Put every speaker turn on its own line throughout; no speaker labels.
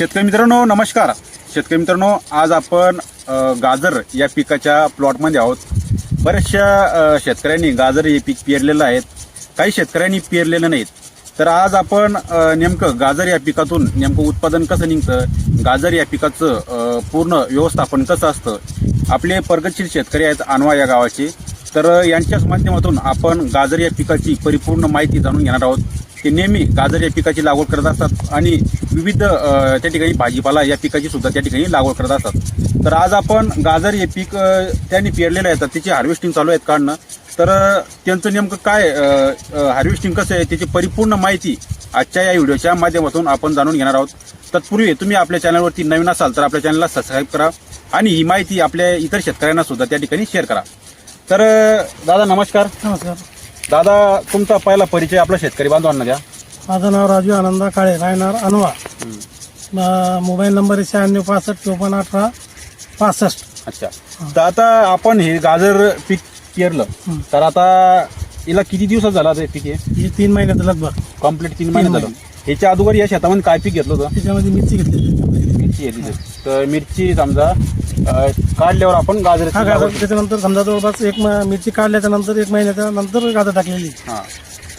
शेतकरी मित्रांनो नमस्कार. शेतकरी मित्रांनो आज आपण गाजर या पिकाच्या प्लॉटमध्ये आहोत. बऱ्याचशा शेतकऱ्यांनी गाजर हे पीक पेरलेलं आहेत काही शेतकऱ्यांनी पेरलेलं नाहीत. तर आज आपण नेमकं गाजर या पिकातून नेमकं उत्पादन कसं निघतं? गाजर या पिकाचं पूर्ण व्यवस्थापन कसं असतं? आपले प्रगतशील शेतकरी आहेत आणवा या गावाचे. तर यांच्याच माध्यमातून आपण गाजर या पिकाची परिपूर्ण माहिती जाणून घेणार आहोत. ते नेहमी गाजर या पिकाची लागवड करत असतात आणि विविध त्या ठिकाणी भाजीपाला या पिकाची सुद्धा त्या ठिकाणी लागवड करत असतात. तर आज आपण गाजर हे पीक त्यांनी पेरलेलं आहे तर त्याची हार्वेस्टिंग चालू आहेत काढणं. तर त्यांचं नेमकं काय हार्वेस्टिंग कसं आहे त्याची परिपूर्ण माहिती आजच्या या व्हिडिओच्या माध्यमातून आपण जाणून घेणार आहोत. तत्पूर्वी तुम्ही आपल्या चॅनलवरती नवीन असाल तर आपल्या चॅनलला सबस्क्राईब करा आणि ही माहिती आपल्या इतर शेतकऱ्यांना सुद्धा त्या ठिकाणी शेअर करा. तर दादा नमस्कार.
नमस्कार.
दादा तुमचा पहिला परिचय आपल्या शेतकरी बांधवांना द्या.
माझं नाव राजू आनंदा काळे राहणार अनवा. मोबाईल नंबर आहे शहाण्णव पासष्ट चोपन्न अठरा पासष्ट.
अच्छा. तर आता आपण हे गाजर पीक पेरलं. तर आता हिला किती दिवसात झाला ते पीक हे?
हे तीन महिन्यात लगभग.
कंप्लीट तीन महिने झालं. ह्याच्या अगोदर या शेतामध्ये काय पीक घेतलं होतं?
त्याच्यामध्ये मिरची घेतली
मिरची तिथे तर मिरची समजा अं, काढल्यावर आपण गाजर
हा गाजर त्याच्यानंतर समजा जवळपास एक म- मिरची काढल्याच्या नंतर एक महिन्याच्या नंतर गाजर टाकलेली.
हा.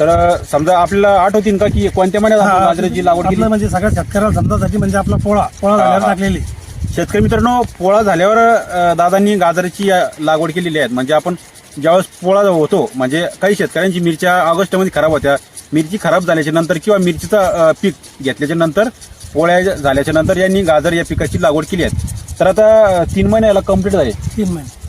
तर समजा आपल्याला आठवतील का की कोणत्या महिन्यात आपण गाजराची लागवड केली?
आपलं म्हणजे सगळ्या शेतकऱ्याला समजासाठी म्हणजे आपला पोळा पोळा झाल्यावर. टाकलेली
शेतकरी मित्रांनो पोळा झाल्यावर अं, दादांनी गाजराची अं, लागवड केलेली आहे. म्हणजे आपण ज्यावेळेस पोळा होतो म्हणजे काही शेतकऱ्यांची मिरच्या ऑगस्टमध्ये खराब होत्या. मिरची खराब झाल्याच्यानंतर किंवा मिरचीचं अं, पीक घेतल्याच्या नंतर पोळ्या झाल्याच्यानंतर यांनी गाजर या पिकाची लागवड केली आहे. तर आता अं, तीन महिने याला कंप्लीट झाले.
तीन महिने.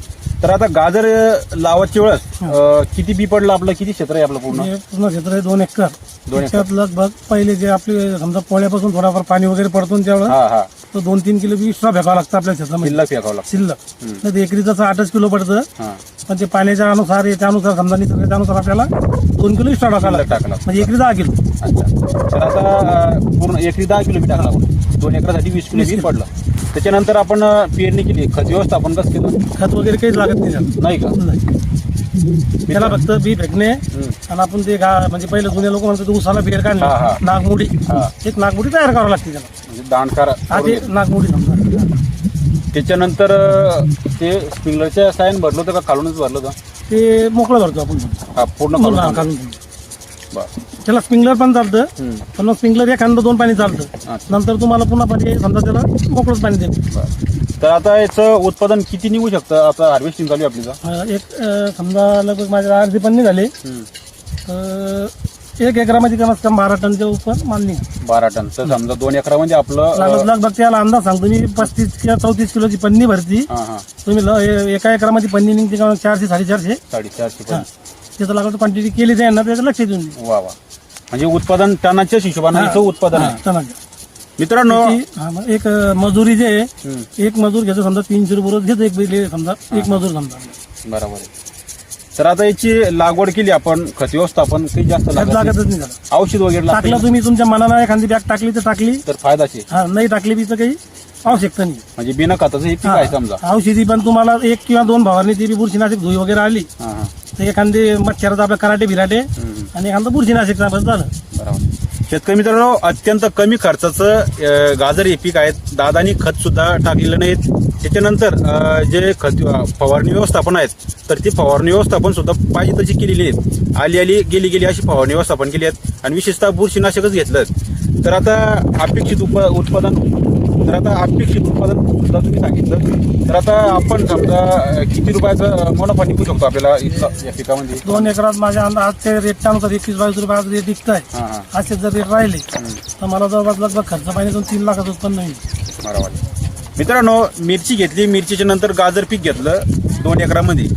तर आता गाजर अं, लावायच्या वेळेस अं, किती बी पडलं आपलं? किती क्षेत्र आहे आपलं पूर्ण?
हे पूर्ण क्षेत्र आहे दोन एकर.
दोन एकर.
त्याच्यात लगभग पहिले जे आपले समजा पोळ्यापासून थोडाफार पाणी वगैरे पडतो ना त्यावेळेस
हा हा.
तो दोन तीन किलो बी एक्स्ट्रा फेकावं लागतं आपल्या क्षेत्रामध्ये.
शिल्लक फेकावं लागतं.
शिल्लक. नाही तर एकरी तसं आठच किलो पडतं.
हा.
पण ते पाण्याच्या अनुसार याच्यानुसार समजा निसर्गानुसार आपल्याला दोन किलो एक्स्ट्रा
शिल्लक टाकावं
लागतं. म्हणजे एकरी दहा किलो.
अच्छा. तर आता अं, पूर्ण एकरी दहा किलो बी टाकला आपण दोन एकरासाठी वीस किलो बी पडलं. त्याच्यानंतर आपण पेरणी केली खत व्यवस्थापन कसं केलं
खत वगैरे काहीच लागत नाही त्याला.
नाही का
नाही. त्याला फक्त बी फेकणे. आणि आपण ते गा म्हणजे पहिले जुने लोक म्हणतात उसाला बेर
हा, हा.
काढणे नागमोडी
हा.
एक नागमोडी तयार करावं लागते त्याला
म्हणजे दाणकार
हा ते नागमोडी समजा
त्याच्यानंतर अं, ते स्प्रिंगलरच्या सायन भरलं होतं का खालूनच भरलं होतं
ते मोकळं भरतो आपण
हा पूर्ण
काढून
बरं.
त्याला स्प्रिंकलर पण चालतं. पण स्प्रिंकलर एखादं दोन पाणी चालतं. नंतर तुम्हाला पुन्हा पाणी समजा त्याला मोकळंच पाणी
बरं. तर आता याचं उत्पादन किती निघू शकतं? आता हार्वेस्टिंग चालू आहे आपली
एक समजा लगभग माझ्या अर्धी पन्नी झाली
हम्म.
तर एक एकरामध्ये कमीत कमी बारा टनच्या उपर माल निघा
बारा टन. तर समजा दोन एकरामध्ये आपलं
लागत
अं,
लगभग त्याला अंदाज सांगतो. मी पस्तीस किंवा चौतीस किलोची पन्नी भरती. तुम्ही एका एकरामध्ये पन्नी निघते का? चारशे साडेचारशे.
साडेचारशे. पण
त्याचं लागत क्वांटिटी केली जाईल ना त्याचं लक्ष देऊन.
वा वा. म्हणजे उत्पादन टनाच्याच हिशोबाने उत्पादन. मित्रांनो
हा, मग एक अं, मजुरी जे आहे. एक मजूर घेतो समजा तीनशे रुपये रोज घेतो एक बैल समजा एक मजूर समजा.
बरोबर आहे. तर आता याची लागवड केली आपण खत व्यवस्थापन काही जास्त
त्यात
लागत नाही.
लागतच नाही. त्याला
औषध वगैरे लागते
टाकलं तुम्ही तुमच्या मनाला एखादी बॅग टाकली तर टाकली.
तर फायदाचे.
हा नाही टाकली बी तर काही आवश्यकता नाही.
म्हणजे बिना खताचं हे पीक आहे समजा.
हा, औषधी पण तुम्हाला एक किंवा दोन फवारणी ती बी बुरशीनाशक धुई वगैरे आली.
हा हा.
एखादी मच्छराचं आपलं कराटे बिराटे. आणि एखादं बुरशीनाशक बस झालं.
बरोबर. शेतकरी मित्रांनो अत्यंत कमी खर्चाचं अं, गाजर हे पीक आहेत. दादानी खत सुद्धा टाकलेलं नाहीत. त्याच्यानंतर अं, जे खत फवारणी व्यवस्थापन आहेत तर ती फवारणी व्यवस्थापन सुद्धा पाहिजे तशी केलेली आहेत. आली आली गेली गेली अशी फवारणी व्यवस्थापन केली आहेत. आणि विशेषतः बुरशीनाशकच घेतलं तर आता अपेक्षित उप उत्पादन तर आता अपेक्षित उत्पादन सुद्धा तुम्ही सांगितलं. तर आता आपण समजा किती रुपयाचं मुनाफा निघू शकतो आपल्याला इथं या पिकामध्ये?
दोन एकरात माझ्या अंदाज आजच्या रेटच्या अनुसार एकवीस बावीस रुपये आज रेट विकत आहे
हां हां.
असे जर रेट राहिले तर मला जवळपास लगभग खर्च पाण्यातून तीन लाखाचं उत्पन्न होईल.
बरोबर. मित्रांनो मिरची घेतली. मिरचीच्या नंतर गाजर पीक घेतलं दोन एकरामध्ये.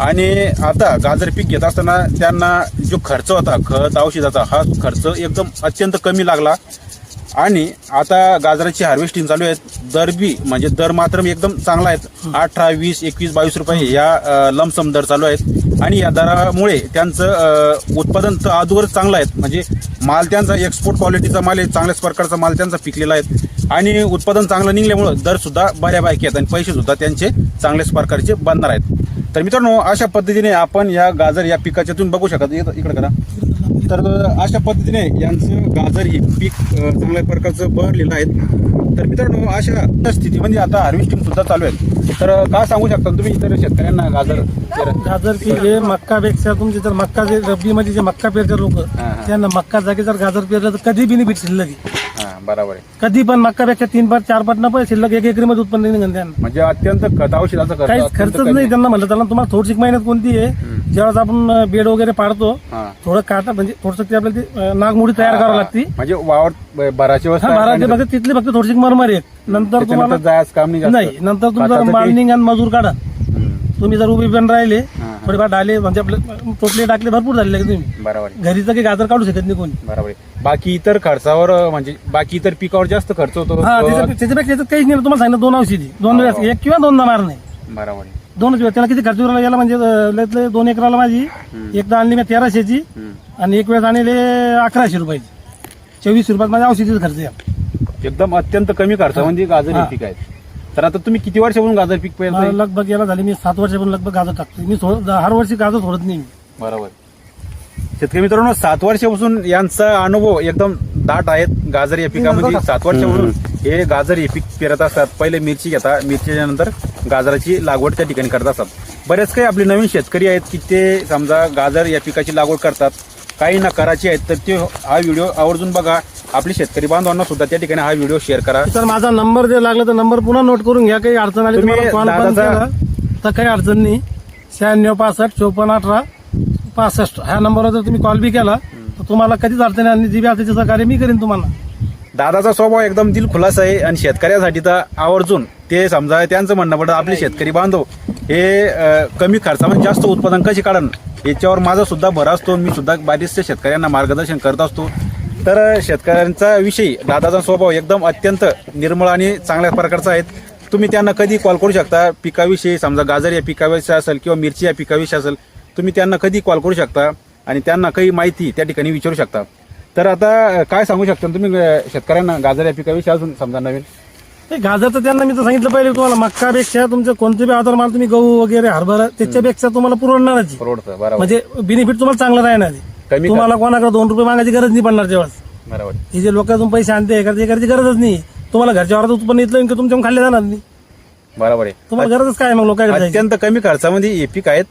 आणि आता गाजर पीक घेत असताना त्यांना जो खर्च होता खत औषधाचा हा खर्च एकदम अत्यंत कमी लागला. आणि आता गाजराची हार्वेस्टिंग चालू आहेत दर बी म्हणजे दर मात्र एकदम चांगला आहेत. अठरा वीस एकवीस बावीस रुपये या लमसम दर चालू आहेत. आणि या दरामुळे त्यांचं उत्पादन तर आजवर चांगलं आहे म्हणजे माल त्यांचा एक्सपोर्ट क्वालिटीचा माल आहे चांगल्याच प्रकारचा माल त्यांचा पिकलेला आहे. आणि उत्पादन चांगलं निघल्यामुळं दर सुद्धा बऱ्यापैकी आहेत. आणि पैसे सुद्धा त्यांचे चांगल्याच प्रकारचे बनणार आहेत. तर मित्रांनो अशा पद्धतीने आपण या गाजर या पिकाच्यातून बघू शकत इकडे करा. तर अशा पद्धतीने यांचं गाजर हे पीक चांगल्या प्रकारचं बहरलेलं आहे तर मित्रांनो अशा स्थितीमध्ये आता हार्वेस्टिंग सुद्धा चालू आहे तर काय सांगू शकता तुम्ही इतर शेतकऱ्यांना गाजर?
गाजर पीक हे मक्कापेक्षा तुमचे जर मक्का जे रब्बीमध्ये जे मक्का पेरतात लोक. त्यांना मक्का जागी जर गाजर पेरलं तर कधी बेनिफिट शिल्लक. आहे.
हा बरोबर आहे.
कधी पण मक्कापेक्षा तीन पाच चार पट न शिल्लक एक एकरीमध्ये उत्पन्न निघेल त्यांना.
म्हणजे अत्यंत खत औषधाचा अत्यंत
खर्चच नाही त्यांना म्हणलं त्यांना तुम्हाला थोडीशी मेहनत कोणती आहे ज्यावेळेस आपण बेड वगैरे पाडतो. थोडं काटा म्हणजे थोडस ते आपल्याला ती नागमोडी तयार करावी लागती.
म्हणजे वावर भराची
हा
व्यवस्था
बारा ते फक्त तिथली फक्त थोडीशी मरमर आहे नंतर तुम्हाला
जायचं काम नाही जास्त.
नाही नंतर तुमचं
खताचं
मार्निंग आणि मजूर काढा. तुम्ही जर उभी पण राहिले
हा.
थोडेफार डाले म्हणजे आपले टोटले टाकले भरपूर झालेले आहे तुम्ही.
बरोबर आहे.
घरीचं काही गाजर काढू शकत नाही कोणी.
बरोबर आहे. बाकी इतर खर्चावर अ, म्हणजे बाकी इतर पिकावर जास्त खर्च होतो
हा त्याच्या- त्याच्यापेक्षा काहीच नाही तुम्हाला सांगितलं दोन औषधी. दोन वेळेस एक किंवा दोनदा मारणे.
बरोबर आहे.
दोनच वेळ त्याला किती खर्च उरला याला म्हणजे अं, लयत लय दोन एकराला माझी. एकदा आणली मी तेराशेची. आणि एक वेळेस आणले अकराशे रुपयाची. चोवीस रुपयात माझ्या औषधीचा खर्च आहे
एकदम अत्यंत कमी खर्चामध्ये गाजर हे. पीक आहे तर आता तुम्ही किती वर्षापासून गाजर पीक
मला
पेरताय
लगभग याला झाली मी सात वर्षापासून लगभग गाजर टाकतो मी हर वर्षी गाजर सोडत नाही मी.
बरोबर. शेतकरी मित्रांनो सात वर्षापासून यांचा अनुभव एकदम दाट आहेत गाजर या पिकामध्ये. सात वर्षापासून हे गाजर हे पीक पेरत असतात. पहिले मिरची घेता मिरचीच्या नंतर गाजराची लागवड त्या ठिकाणी करत असतात. बरेच काही आपले नवीन शेतकरी आहेत की ते समजा गाजर या पिकाची लागवड करतात. काही ना करायची आहेत तर ते हा व्हिडिओ आवर्जून बघा. आपले शेतकरी बांधवांना सुद्धा त्या ठिकाणी हा व्हिडिओ शेअर करा.
तर माझा नंबर जर लागला तर नंबर पुन्हा नोट करून घ्या. काही अडचण आली
तुम्ही
तुम्हाला कॉल पण
दादाचा-
केला. तर काही अडचण नाही. शहाण्णव पासष्ट चोपन्न अठरा पासष्ट. ह्या नंबरवर जर तुम्ही कॉल बी केला तर तुम्हाला कधीच अडचण नाही. आणि जी बी असेल ते सहकार्य मी करेन तुम्हाला.
दादाचा स्वभाव एकदम दिल खुलास आहे आणि शेतकऱ्यासाठी तर आवर्जून ते समजा त्यांचं म्हणणं पडतं आपले शेतकरी बांधव हे कमी खर्चामध्ये जास्त उत्पादन कसे काढन? याच्यावर माझा सुद्धा भर असतो मी सुद्धा बरेचसे शेतकऱ्यांना मार्गदर्शन करत असतो. तर शेतकऱ्यांचा विषयी दादाचा स्वभाव एकदम अत्यंत निर्मळ आणि चांगल्या प्रकारचा आहे. तुम्ही त्यांना कधी कॉल करू शकता? पिकाविषयी समजा गाजर या पिकाविषयी असेल किंवा मिरची या पिकाविषयी असेल तुम्ही त्यांना कधी कॉल करू शकता? आणि त्यांना काही माहिती त्या ठिकाणी विचारू शकता. तर आता काय सांगू शकता तुम्ही अं, शेतकऱ्यांना गाजर या पिकाविषयी अजून समजा नवीन?
ते गाजर तर त्यांना मी तर सांगितलं पहिले तुम्हाला मक्कापेक्षा तुमचं कोणते बी आधार माल तुम्ही गहू वगैरे हरभरा त्याच्यापेक्षा तुम्हाला पुरवणारच आहे.
परवडतं बरोबर.
म्हणजे बेनिफिट तुम्हाला चांगलं राहणार आहे.
कमी
तुम्हाला कोणाकडे दोन रुपये मागायची गरज नाही पडणार तेव्हा
बरोबर.
हे जे लोकांतून पैसे आणते हे करते हे करायची गरजच नाही. तुम्हाला घरच्या वरात उत्पन्न येतलं की तुमच्या खाल्ले जाणार नाही.
बरोबर आहे.
तुम्हाला गरजच काय मग लोकांकडे जायची?
अत्यंत कमी खर्चामध्ये हे पीक आहेत.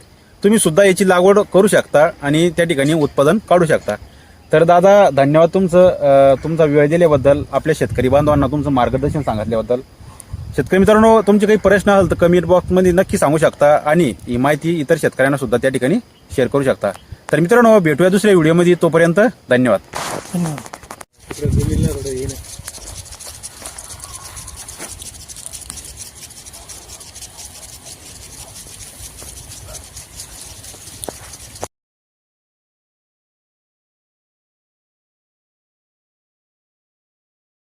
तुम्ही सुद्धा याची लागवड करू शकता आणि त्या ठिकाणी उत्पादन काढू शकता. तर दादा धन्यवाद तुमचं तुमचा वेळ दिल्याबद्दल आपल्या शेतकरी बांधवांना तुमचं मार्गदर्शन सांगितल्याबद्दल. शेतकरी मित्रांनो तुमचे काही प्रश्न असेल तर कमेंट बॉक्समध्ये नक्की सांगू शकता आणि ही माहिती इतर शेतकऱ्यांना सुद्धा त्या ठिकाणी शेअर करू शकता. तर मित्रांनो भेटूया दुसऱ्या व्हिडिओमध्ये तोपर्यंत धन्यवाद.
धन्यवाद.